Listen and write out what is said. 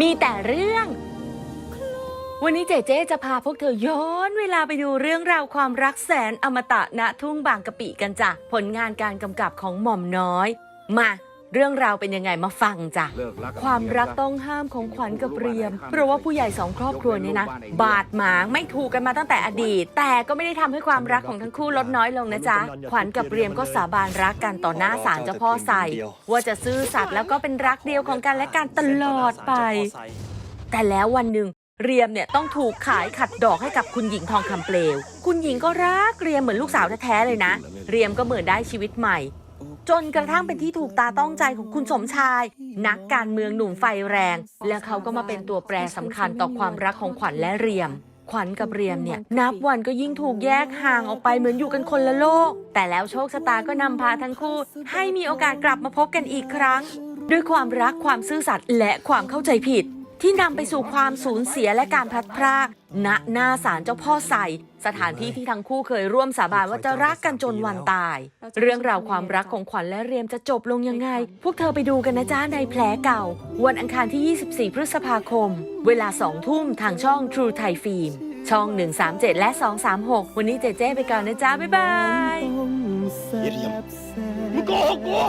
มีแต่เรื่อง วันนี้เจเจจะพาพวกเธอย้อนเวลาไปดูเรื่องราวความรักแสนอมตะณทุ่งบางกะปิกันจ้ะ ผลงานการกำกับของหม่อมน้อย มา เรื่องราวเป็นยังไงมาฟังจ้ะเลิกรักกับความรักเมียซะต้องห้ามของขวัญกับเรียม เพราะว่าผู้ใหญ่สองครอบครัวเนี่ยนะ บาดหมางไม่ถูกกันมาตั้งแต่อดีต แต่ก็ไม่ได้ทำให้ความรักของทั้งคู่ลดน้อยลงนะจ๊ะ ขวัญกับเรียมก็สาบานรักกันต่อหน้าศาลเจ้าพ่อใส่ว่าจะซื่อสัตย์แล้วก็เป็นรักเดียวของกันและกันตลอดไป แต่แล้ววันหนึ่งเรียมเนี่ยต้องถูกขายขัดดอกให้กับคุณหญิงทองคำเปลว คุณหญิงก็รักเรียมเหมือนลูกสาวแท้ๆเลยนะ เรียมก็เหมือนได้ชีวิตใหม่ จนกระทั่งเป็นที่ถูกตาต้องใจของคุณสมชาย นักการเมืองหนุ่มไฟแรง และเขาก็มาเป็นตัวแปรสำคัญต่อความรักของขวัญและเรียม ขวัญกับเรียมเนี่ยนับวันก็ยิ่งถูกแยกห่างออกไปเหมือนอยู่กันคนละโลก แต่แล้วโชคชะตาก็นำพาทั้งคู่ ให้มีโอกาสกลับมาพบกันอีกครั้ง ด้วยความรักความซื่อสัตย์และความเข้าใจผิด ที่นำไปสู่ความสูญเสียและการพลัดพราก ณ หน้าศาลเจ้าพ่อใส่ สถานที่ที่ทั้งคู่เคยร่วมสาบานว่าจะรักกันจนวันตาย เรื่องราวความรักของขวัญและเรียมจะจบลงยังไง พวกเธอไปดูกันนะจ้าในแผลเก่า วันอังคารที่ 24 พฤษภาคม เวลา2ทุ่มทางช่อง True Thai Film ช่อง 137 และ 236 วันนี้เจเจไปก่อนนะจ้าบ๊ายบายมึงโกหกกู